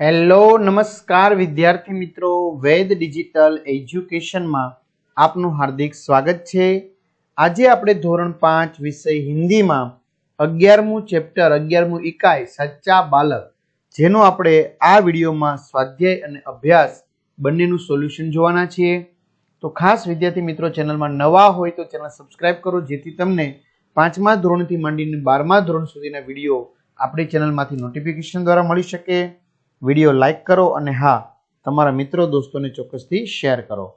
Hello, નમસ્કાર વિદ્યાર્થી મિત્રો. વેદ ડિજિટલ એજ્યુકેશનમાં આપનું હાર્દિક સ્વાગત છે. આજે આપણે ધોરણ પાંચ વિષય હિન્દીમાં અગિયારમું ચેપ્ટર, અગિયારમું ઇકાઈ સચ્ચા બાલક, જેનો આપણે આ વિડીયોમાં સ્વાધ્યાય અને અભ્યાસ બંનેનું સોલ્યુશન જોવાના છીએ. તો ખાસ વિદ્યાર્થી મિત્રો, ચેનલમાં નવા હોય તો ચેનલ સબસ્ક્રાઇબ કરો, જેથી તમને પાંચમા ધોરણથી માંડીને બારમા ધોરણ સુધીના વીડિયો આપણી ચેનલમાંથી નોટિફિકેશન દ્વારા મળી શકે. વિડીયો લાઈક કરો અને હા તમારા મિત્રો દોસ્તોને ચોક્કસથી શેર કરો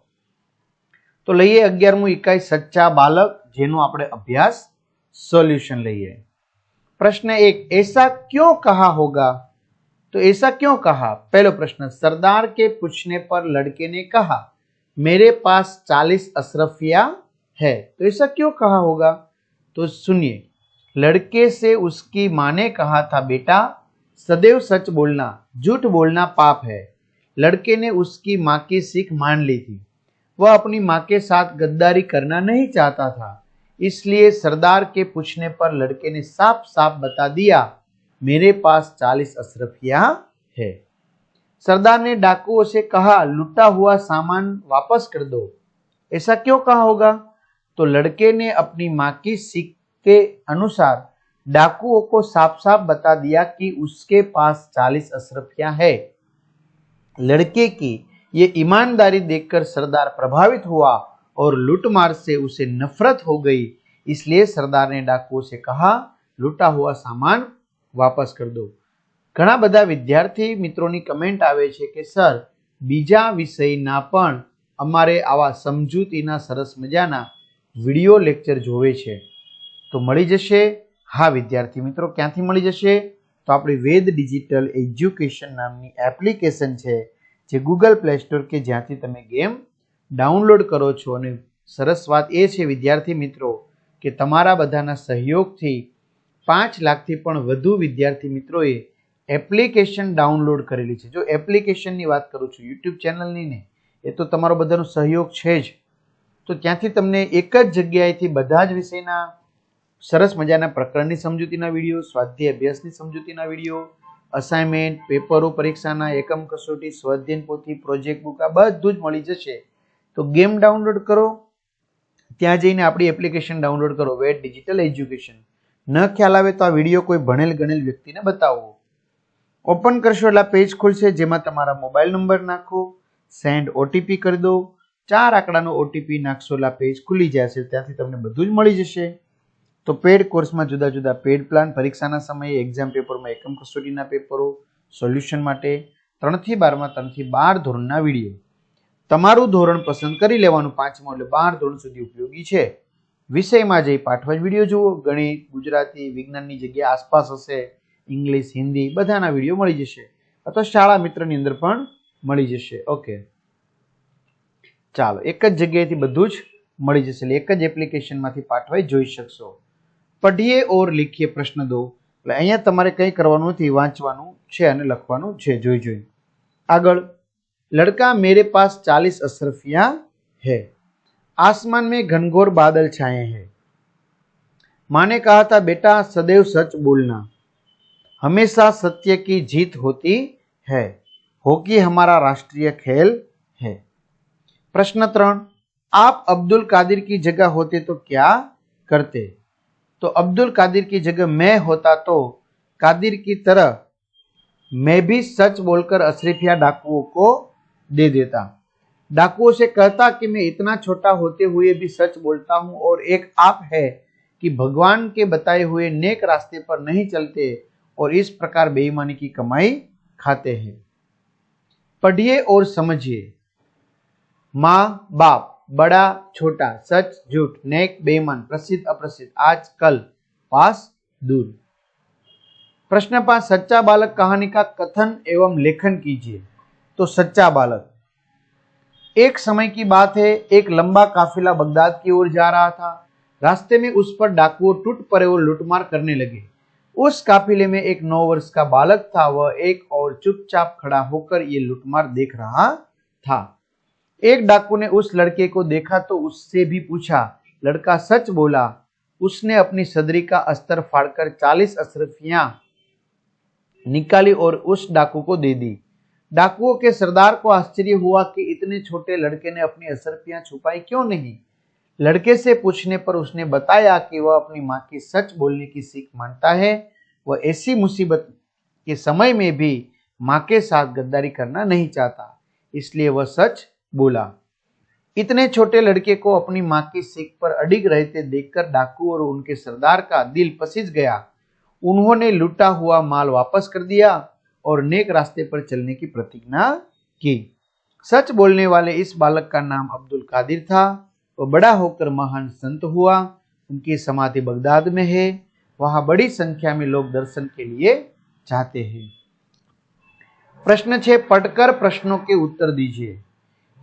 તો લઈએ અગિયારમું ઇકાઈ સચ્ચા બાલક જેનો આપણે અભ્યાસ સોલ્યુશન લઈએ प्रश्न एक ऐसा क्यों कहा होगा तो ऐसा क्यों कहा पहला प्रश्न सरदार के पूछने पर लड़के ने कहा मेरे पास चालीस अशरफिया है तो ऐसा क्यों कहा होगा तो सुनिए लड़के से उसकी माँ ने कहा था बेटा सदैव सच बोलना, झूठ बोलना पाप है। लड़के ने उसकी माँ की सीख मान ली थी। वह अपनी माँ के साथ गद्दारी करना नहीं चाहता था। इसलिए सरदार के पूछने पर लड़के ने साफ़ साफ़ बता दिया, मेरे पास चालीस अशरफिया है। सरदार ने डाकुओं से कहा, लुटा हुआ सामान वापस कर दो। ऐसा क्यों कहा होगा? तो लड़के ने अपनी माँ की सीख के अनुसार डाकुओं को साफ साफ बता दिया कि उसके पास चालीस अशरफिया है लड़के की ये ईमानदारी देखकर सरदार प्रभावित हुआ और लूटमार से उसे नफरत हो गई इसलिए सरदार ने डाकुओं से कहा लूटा हुआ सामान वापस कर दो ઘણા બધા વિદ્યાર્થી મિત્રોની કમેન્ટ આવે છે કે સર બીજા વિષયના પણ અમારે આવા સમજૂતીના સરસ મજાના વિડીયો લેક્ચર જોવે છે તો મળી જશે હા, વિદ્યાર્થી મિત્રો, ક્યાંથી મળી જશે? તો આપણી વેદ ડિજિટલ એજ્યુકેશન નામની એપ્લિકેશન છે, જે ગૂગલ પ્લે સ્ટોર કે જ્યાંથી તમે ગેમ ડાઉનલોડ કરો છો. અને સરસ વાત એ છે, વિદ્યાર્થી મિત્રો, કે તમારા બધાના સહયોગથી પાંચ લાખથી પણ વધુ વિદ્યાર્થી મિત્રોએ એપ્લિકેશન ડાઉનલોડ કરેલી છે. જો એપ્લિકેશનની વાત કરું છું, યુટ્યુબ ચેનલની ને, એ તો તમારો બધાનો સહયોગ છે જ. તો ત્યાંથી તમને એક જ જગ્યાએથી બધા જ વિષયના સરસ મજાના પ્રકરણની સમજૂતીના વીડિયો, સ્વાધ્યાય અભ્યાસની સમજૂતીના વીડિયો અસાઇનમેન્ટ પેપરો પરીક્ષાના એકમ કસોટી સ્વાધ્યાયન પોથી પ્રોજેક્ટ બુક આ બધું જ મળી જશે. તો ગેમ ડાઉનલોડ કરો. ત્યાં જઈને આપણી એપ્લિકેશન ડાઉનલોડ કરો. વેટ ડિજિટલ એજ્યુકેશન ન ખ્યાલ આવે તો આ વીડિયો કોઈ ભણેલ ગણેલ વ્યક્તિને બતાવો. ઓપન કરશો એટલે પેજ ખુલશે, જેમાં તમારા મોબાઈલ નંબર નાખો સેન્ડ ઓટીપી કરી દો. ચાર આંકડાનો ઓટીપી નાખશો એટલે પેજ ખુલી જશે. ત્યાંથી તમને બધું જ મળી જશે. તો પેડ કોર્સમાં જુદા જુદા પેડ પ્લાન પરીક્ષાના સમયે એક્ઝામ પેપરમાં એકમ કસોટીના પેપરો સોલ્યુશન માટે ત્રણથી બારમાં, ત્રણથી બાર ધોરણના વીડિયો તમારું ધોરણ પસંદ કરી લેવાનું પાંચમું એટલે બાર ધોરણ સુધી ઉપયોગી છે. વિષયમાં જઈ પાઠવા વીડિયો જુઓ. ગણિત, ગુજરાતી, વિજ્ઞાનની જગ્યા આસપાસ હશે. ઇંગ્લિશ હિન્દી બધાના વીડિયો મળી જશે. અથવા શાળા મિત્રની અંદર પણ મળી જશે. ઓકે ચાલો, એક જ જગ્યાએથી બધું જ મળી જશે. એટલે એક જ એપ્લિકેશનમાંથી પાઠવાઈ જોઈ શકશો. પઢીએ ઓર લીખીએ પ્રશ્ન દો એટલે અહીંયા તમારે કંઈ કરવાનું નથી વાંચવાનું છે અને લખવાનું છે જોઈ જોઈ આગળ लड़का मेरे पास चालीस अशरफियां है आसमान में घनघोर बादल छाए हैं माँ ने कहा था बेटा सदैव सच बोलना हमेशा सत्य की जीत होती है हॉकी हमारा राष्ट्रीय खेल है प्रश्न त्रण आप अब्दुल कादिर की जगह होते तो क्या करते तो अब्दुल कादिर की जगह मैं होता तो कादिर की तरह मैं भी सच बोलकर अशरफिया डाकुओं को दे देता। डाकुओं से कहता कि मैं इतना छोटा होते हुए भी सच बोलता हूँ और एक आप है कि भगवान के बताए हुए नेक रास्ते पर नहीं चलते और इस प्रकार बेईमानी की कमाई खाते हैं। पढ़िए और समझिए। माँ बाप बड़ा, छोटा, सच, झूठ, नेक, बेईमान, प्रसिद्ध, अप्रसिद्ध आज कल पास, दूर। प्रश्न पाँच सच्चा बालक कहानी का कथन एवं लेखन कीजिए। तो सच्चा बालक। एक समय की बात है, एक लंबा काफिला बगदाद की ओर जा रहा था। रास्ते में उस पर डाकुओं टूट पड़े और लूटमार करने लगे। उस काफिले में एक नौ वर्ष का बालक था, वह एक और चुपचाप खड़ा होकर ये लूटमार देख रहा था। एक डाकू ने उस लड़के को देखा तो उससे भी पूछा, लड़का सच बोला, उसने अपनी सदरी का अस्तर फाड़कर चालीस अशरफियाँ निकाली और उस डाकू को दे दी? डाकुओं के सरदार को आश्चर्य हुआ कि इतने छोटे लड़के ने अपनी असरफियाँ छुपाई क्यों नहीं। लड़के से पूछने पर उसने बताया कि वह अपनी माँ की सच बोलने की सीख मानता है। वह ऐसी मुसीबत के समय में भी माँ के साथ गद्दारी करना नहीं चाहता, इसलिए वह सच बोला, इतने छोटे लड़के को अपनी माँ की सीख पर अडिग रहते देखकर डाकू और उनके सरदार का दिल पसीज गया। उन्होंने लूटा हुआ माल वापस कर दिया और नेक रास्ते पर चलने की प्रतिज्ञा की। सच बोलने वाले इस बालक का नाम अब्दुल कादिर था। वह बड़ा होकर महान संत हुआ। उनकी समाधि बगदाद में है। वहाँ बड़ी संख्या में लोग दर्शन के लिए जाते हैं। प्रश्न छह पढ़कर प्रश्नों के उत्तर दीजिए।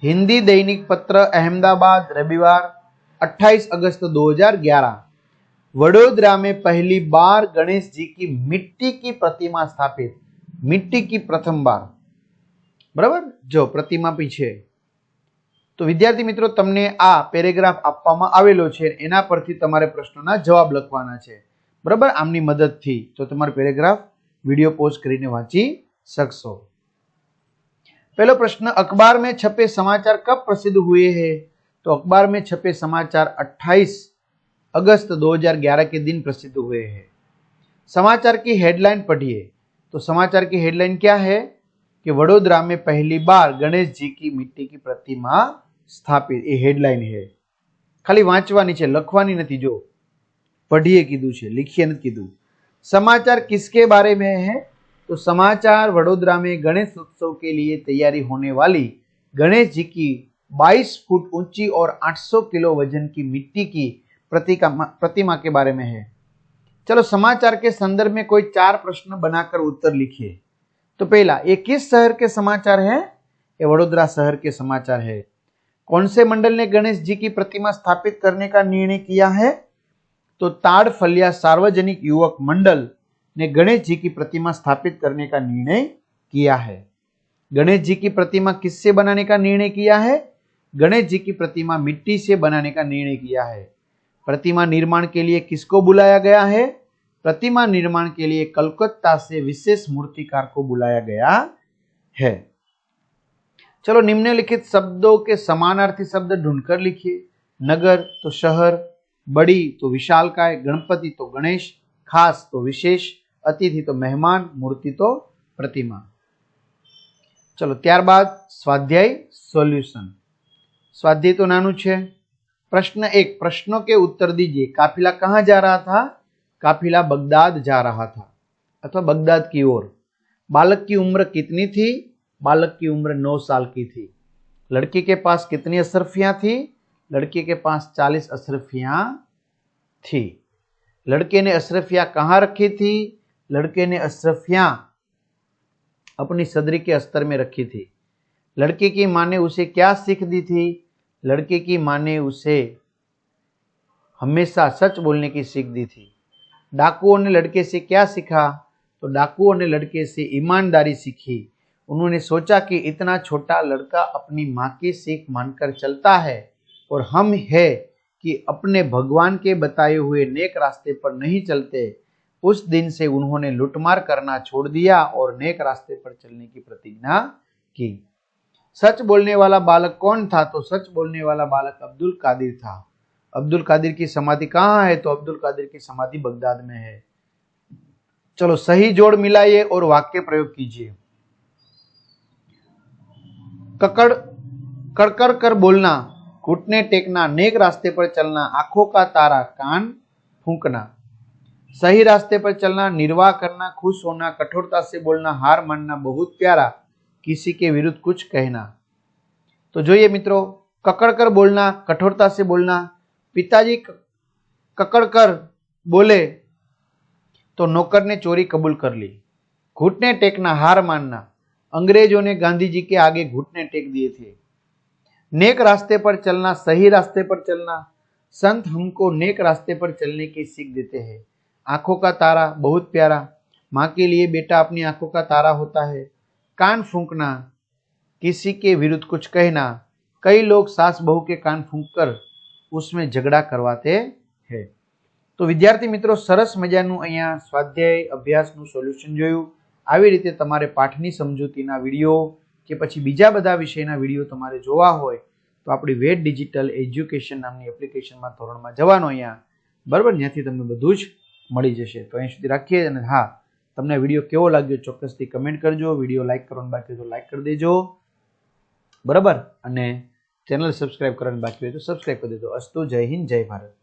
हिंदी दैनिक पत्र अहमदाबाद रविवार 28 अगस्त 2011 वडोदरा में पहली बार गणेश जी की मिट्टी की प्रतिमा स्थापित मिट्टी की प्रथम बार બરાબર જો પ્રતિમા બી છે તો વિદ્યાર્થી મિત્રો તમને આ પેરેગ્રાફ આપવામાં આવેલો છે એના પરથી તમારે પ્રશ્નોના જવાબ લખવાના છે બરાબર આમની મદદથી તો તમારે પેરેગ્રાફ વિડીયો પોઝ કરીને વાંચી શકશો पहला प्रश्न अखबार में छपे समाचार कब प्रसिद्ध हुए हैं तो अखबार में छपे समाचार 28 अगस्त 2011 के दिन प्रसिद्ध हुए हैं समाचार की हेडलाइन पढ़िए तो समाचार की हेडलाइन क्या है कि वडोदरा में पहली बार गणेश जी की मिट्टी की प्रतिमा સ્થાપિત એ હેડલાઇન હે ખાલી વાંચવાની છે લખવાની નથી જો પઢીએ કીધું છે લીખીએ નથી કીધું સમાચાર કિસકે બારે में है तो समाचार वडोदरा में गणेश उत्सव के लिए तैयारी होने वाली गणेश जी की 22 फुट ऊँची और 800 किलो वज़न की मिट्टी की प्रतिमा के बारे में है। चलो समाचार के संदर्भ में कोई चार प्रश्न बनाकर उत्तर लिखिए। तो पहला, ये किस शहर के समाचार है? ये वडोदरा शहर के समाचार है। कौन से मंडल ने गणेश जी की प्रतिमा स्थापित करने का निर्णय किया है? तो ताड़फलिया सार्वजनिक युवक मंडल ने गणेश जी की प्रतिमा स्थापित करने का निर्णय किया है। गणेश जी की प्रतिमा किससे बनाने का निर्णय किया है? गणेश जी की प्रतिमा मिट्टी से बनाने का निर्णय किया है। प्रतिमा निर्माण के लिए किसको बुलाया गया है? प्रतिमा निर्माण के लिए कलकत्ता से विशेष मूर्तिकार को बुलाया गया है। चलो निम्नलिखित शब्दों के समानार्थी शब्द ढूंढकर लिखिए। नगर तो शहर, बड़ी तो विशालकाय, गणपति तो गणेश, खास तो विशेष અતિથિ તો મહેમાન મૂર્તિ તો પ્રતિમા ચલો ત્યારબાદ સ્વાધ્યાય સોલ્યુશન स्वाध्याय तो नानू छे प्रश्न एक प्रश्नों के उत्तर दीजिए काफिला कहाँ जा रहा था काफिला बगदाद जा रहा था अथवा बगदाद की ओर बालक की उम्र कितनी थी बालक की उम्र नौ साल की थी लड़की के पास कितनी अशरफियां थी लड़के के पास चालीस अशरफियां थी लड़के ने अशरफिया कहाँ रखी थी लड़के ने अशरफियाँ अपनी सदरी के अस्तर में रखी थी। लड़के की माँ ने उसे क्या सीख दी थी? लड़के की माँ ने उसे हमेशा सच बोलने की सीख दी थी। डाकुओं ने लड़के से क्या सीखा? तो डाकुओं ने लड़के से ईमानदारी सीखी। उन्होंने सोचा कि इतना छोटा लड़का अपनी माँ की सीख मानकर चलता है और हम है कि अपने भगवान के बताए हुए नेक रास्ते पर नहीं चलते। उस दिन से उन्होंने लुटमार करना छोड़ दिया और नेक रास्ते पर चलने की प्रतिज्ञा की। सच बोलने वाला बालक कौन था? तो सच बोलने वाला बालक अब्दुल कादिर था। अब्दुल कादिर की समाधि कहाँ है? तो अब्दुल कादिर की समाधि बगदाद में है। चलो, सही जोड़ मिलाइए और वाक्य प्रयोग कीजिए। ककड़ कड़कर कर बोलना, घुटने टेकना, नेक रास्ते पर चलना, आँखों का तारा कान फूंकना। सही रास्ते पर चलना, निर्वाह करना, खुश होना, कठोरता से बोलना, हार मानना, बहुत प्यारा, किसी के विरुद्ध कुछ कहना। तो जो ये मित्रों ककड़ कर बोलना, कठोरता से बोलना, पिताजी ककड़ कर बोले तो नौकर ने चोरी कबूल कर ली। घुटने टेकना, हार मानना, अंग्रेज़ों ने गांधी जी के आगे घुटने टेक दिए थे। नेक रास्ते पर चलना, सही रास्ते पर चलना, संत हमको नेक रास्ते पर चलने की सीख देते हैं। आंखों का तारा बहुत प्यारा माँ के लिए बेटा अपनी आंखों का तारा होता है कान फूंकना किसी के विरुद्ध कुछ कहना कई लोग सास बहू के कान फूंक कर उसमें झगड़ा करवाते हैं તો વિદ્યાર્થી મિત્રો સરસ મજાનું અહીંયા સ્વાધ્યાય અભ્યાસનું સોલ્યુશન જોયું આવી રીતે તમારે પાઠની સમજૂતીના વિડીયો કે પછી બીજા બધા વિષયના વિડીયો તમારે જોવા હોય તો આપણી વેદ ડિજિટલ એજ્યુકેશન નામની એપ્લિકેશનમાં ધોરણમાં જવાનો અહીંયા બરાબર ત્યાંથી તમને બધું જ મળી જશે. તો અહીં સુધી રાખીએ અને હા, તમને વીડિયો કેવો લાગ્યો ચોક્કસથી કમેન્ટ કરજો. વીડિયો લાઇક કરવાનું બાકી તો લાઇક કરી દેજો. બરાબર? અને ચેનલ સબસ્ક્રાઇબ કરવાનું બાકી હોય તો સબસ્ક્રાઇબ કરી દેજો. અસ્તુ, જય હિન્દ, જય ભારત.